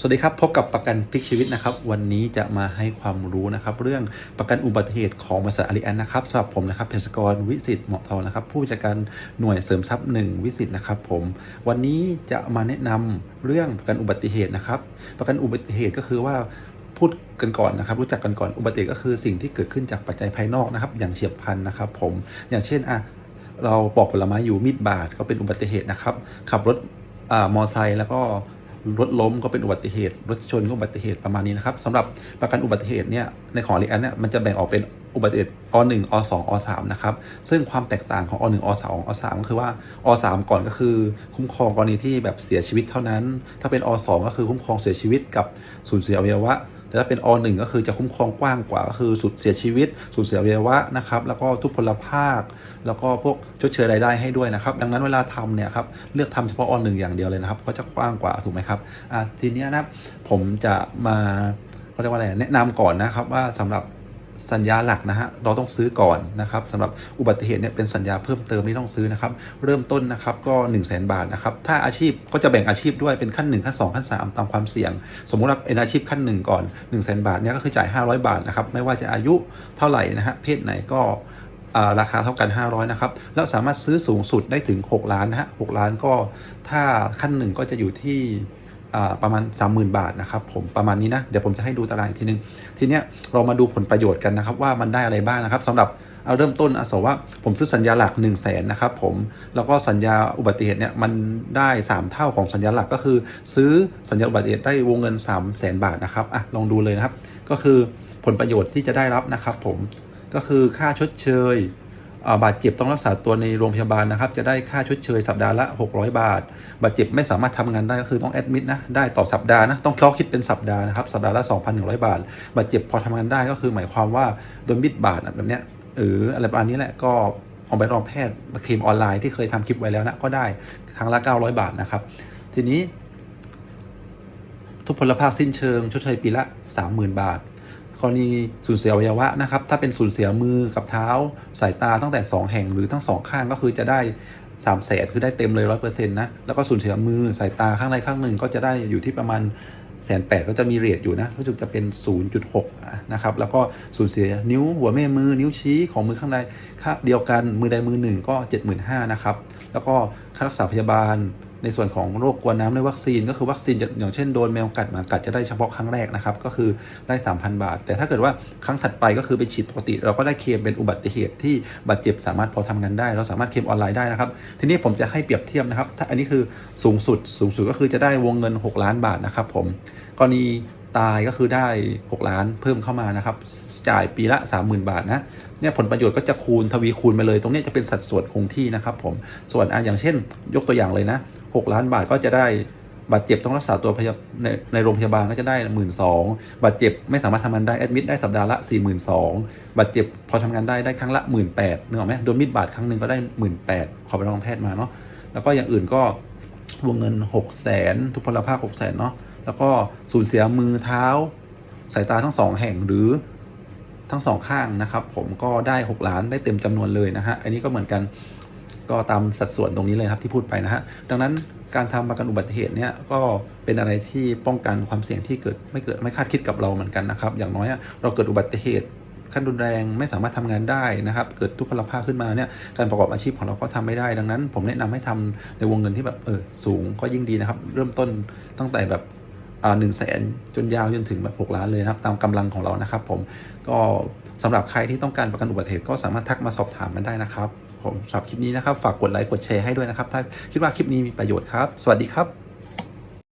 สวัสดีครับพบกับประกันพลิกชีวิตนะครับ วันนี้จะมาให้ความรู้นะครับ เรื่องประกันอุบัติเหตุของบริษัทอาริแอนนะครับสำหรับผมนะครับเภสัชกรวิสิตเหมาะทองนะครับ ผู้จัดการหน่วยเสริมทรัพย์หนึ่งวิสิตนะครับ ผม วันนี้จะมาแนะนำเรื่องประกันอุบัติเหตุนะครับ ประกันอุบัติเหตุก็คือว่าพูดกันก่อนนะครับ รู้จักกันก่อนอุบัติเหตุก็คือสิ่งที่เกิดขึ้นจากปัจจัยภายนอกนะครับ อย่างเฉียบพลันนะครับ ผมอย่างเช่นอะเราปอกผลไม้อยู่มีดบาดก็เป็นอุบัติเหตุนะครับ ขับรถอ่ามอไซค์แล้วก็ รถล้มก็เป็นอุบัติเหตุ รถชนก็อุบัติเหตุประมาณนี้นะครับสำหรับประกันอุบัติเหตุเนี่ยในของรีแอนเนี่ยมันจะแบ่งออกเป็นอุบัติเหตุอ1อ2อ3นะครับซึ่งความแตกต่างของอ1อ2อ3ก็คือว่าอ3ก่อนก็คือ คุ้มครองกรณีที่แบบเสียชีวิตเท่านั้น ถ้าเป็นอ2ก็คือคุ้มครองเสียชีวิตกับสูญเสียอวัยวะ แต่ถ้าเป็นอหนึ่งก็คือจะคุ้มครองกว้างกว่าก็คือสุดเสียชีวิตสูญเสียเวยวะนะครับ แล้วก็ทุพพลภาพแล้วก็พวกชดเชยรายได้ให้ด้วยนะครับ ดังนั้นเวลาทำเนี่ยครับเลือกทำเฉพาะออนหนึ่งอย่างเดียวเลยนะครับก็จะกว้างกว่าถูกไหมครับทีนี้นะผมจะมาเขาเรียกว่าอะไรแนะนำก่อนนะครับว่าสำหรับ สัญญาหลักนะฮะเราต้องซื้อก่อนนะครับสำหรับอุบัติเหตุเนี่ยเป็นสัญญาเพิ่มเติมที่ต้องซื้อนะครับเริ่มต้นนะครับก็ 1 0 0 0 0แบาทนะครับถ้าอาชีพก็จะแบ่งอาชีพด้วยเป็นขั้น 1 ขั้น 2 ขั้น 3 ตามความเสี่ยง สมมุติว่าเป็นอาชีพขั้น 1 ก่อน 1 0 0 0 0แบาทเนี่ยก็คือจ่าย 500 บาทนะครับไม่ว่าจะอายุเท่าไหร่นะฮะเพศไหนก็ราคาเท่ากัน 500 นะครับ แล้วสามารถซื้อสูงสุดได้ถึง 6 ล้านนะฮะ 6 ล้านก็ถ้าขั้นหนึ่งก็จะอยู่ที่ ประมาณ 30,000 บาทนะครับผมประมาณนี้นะ เดี๋ยวผมจะให้ดูตารางอีกทีนึง ทีเนี้ยเรามาดูผลประโยชน์กันนะครับ ว่ามันได้อะไรบ้างนะครับสำหรับเอาเริ่มต้นเอาสว่าผมซื้อสัญญาหลัก 1 0 0 0 0แสนนะครับผมแล้วก็สัญญาอุบัติเหตุเนี่ยมันได้ 3 เท่าของสัญญาหลักก็คือ ซื้อสัญญาอุบัติเหตุได้วงเงิน 3 0 0 0 0 0บาทนะครับอะลองดูเลยนะครับ ก็คือผลประโยชน์ที่จะได้รับนะครับผมก็คือค่าชดเชย บาดเจ็บต้องรักษาตัวในโรงพยาบาลนะครับ จะได้ค่าชดเชยสัปดาห์ละ 600 บาท บาดเจ็บไม่สามารถทำงานได้ก็คือต้องแอดมิดนะ ได้ต่อสัปดาห์นะ ต้องเขาคิดเป็นสัปดาห์นะครับ สัปดาห์ละ 2,100 บาท บาดเจ็บพอทำงานได้ก็คือหมายความว่าโดนมิดบาดแบบเนี้ยหรืออะไรประมาณนี้แหละก็เอาไปรองแพทย์ครีมออนไลน์ที่เคยทำคลิปไว้แล้วนะก็ได้ครั้งละ 900 บาทนะครับ ทีนี้ทุพพลภาพสิ้นเชิงชดเชยปีละ 30,000 บาท กรณีสูญเสียอวัยวะนะครับ ถ้าเป็นสูญเสียมือกับเท้า สายตาตั้งแต่ 2 แห่งหรือทั้งสองข้างก็คือจะได้3ามแสนคือได้เต็มเลยร้อยเปอร์เซ็นต์นะ แล้วก็สูญเสียมือสายตาข้างใดข้างหนึ่งก็จะได้อยู่ที่ประมาณแสนแปดก็จะมีเรทอยู่นะรู้สึกจะเป็น 0.6 นะครับ แล้วก็สูญเสียนิ้วหัวแม่มือนิ้วชี้ของมือข้างใดข้างเดียวกันมือใดมือหนึ่งก็ 75,000นะครับ แล้วก็ค่ารักษาพยาบาล ในส่วนของโรคกวนน้ำด้วยวัคซีนก็คือวัคซีนอย่างเช่นโดนแมวกัดหมากัดจะได้เฉพาะครั้งแรกนะครับก็คือได้ 3,000 บาท แต่ถ้าเกิดว่าครั้งถัดไปก็คือไปฉีดปกติ เราก็ได้เคลมเป็นอุบัติเหตุที่บาดเจ็บสามารถพอทำงานได้ เราสามารถเคลมออนไลน์ได้นะครับ ทีนี้ผมจะให้เปรียบเทียบนะครับถ้าอันนี้คือสูงสุดสูงสุดก็คือจะได้วงเงิน 6 ล้านบาทนะครับผมกรณีตายก็คือได้ 6 ล้านเพิ่มเข้ามานะครับ จ่ายปีละ 30,000 บาทนะเนี่ยผลประโยชน์ก็จะคูณทวีคูณไปเลย ตรงนี้จะเป็นสัดส่วนคงที่นะครับผมส่วนออย่างเช่น ยกตัวอย่างเลยนะ 6 ล้านบาทก็จะได้บาดเจ็บต้องรักษาตัวในในโรงพยาบาลก็จะได้หมื่นสองบาดเจ็บไม่สามารถทำงานได้แอดมิดได้สัปดาห์ละ 4 2 0 0 0บาดเจ็บพอทำงานได้ได้ครั้งละ 1 8ื่นแปดนึกออกไหมโดนมีดบาดครั้งหนึ่งก็ได้ 1 8ื่นแปดขอไปรองแพทย์มาเนาะแล้วก็อย่างอื่นก็วงเงิน 6 0 0แสนทุกพลภาพ6 0แสนเนาะ แล้วก็สูญเสียมือเท้า สายตาทั้งสองแห่งหรือทั้งสองข้างนะครับ ผมก็ได้ 6 ล้านได้เต็มจำนวนเลยนะฮะอันนี้ก็เหมือนกันก็ตามสัดส่วนตรงนี้เลยครับที่พูดไปนะฮะดังนั้นการทำประกันอุบัติเหตุเนี่ยก็เป็นอะไรที่ป้องกันความเสี่ยงที่เกิดไม่เกิดไม่คาดคิดกับเราเหมือนกันนะครับ อย่างน้อยเราเกิดอุบัติเหตุขั้นรุนแรงไม่สามารถทำงานได้นะครับ เกิดทุพพลภาพขึ้นมาเนี่ยการประกอบอาชีพของเราก็ทำไม่ได้ ดังนั้น ผมแนะนำให้ทำในวงเงินที่แบบเออสูงก็ยิ่งดีนะครับ เริ่มต้นตั้งแต่แบบ หนึ่งแสนจนยาวจนถึงแบบ6ล้านเลยนะครับ ตามกำลังของเรานะครับ ผมก็สำหรับใครที่ต้องการประกันอุบัติเหตุก็สามารถทักมาสอบถามกันได้นะครับ ผมสำหรับคลิปนี้นะครับ ฝากกดไลค์กดแชร์ให้ด้วยนะครับ ถ้าคิดว่าคลิปนี้มีประโยชน์ครับ สวัสดีครับ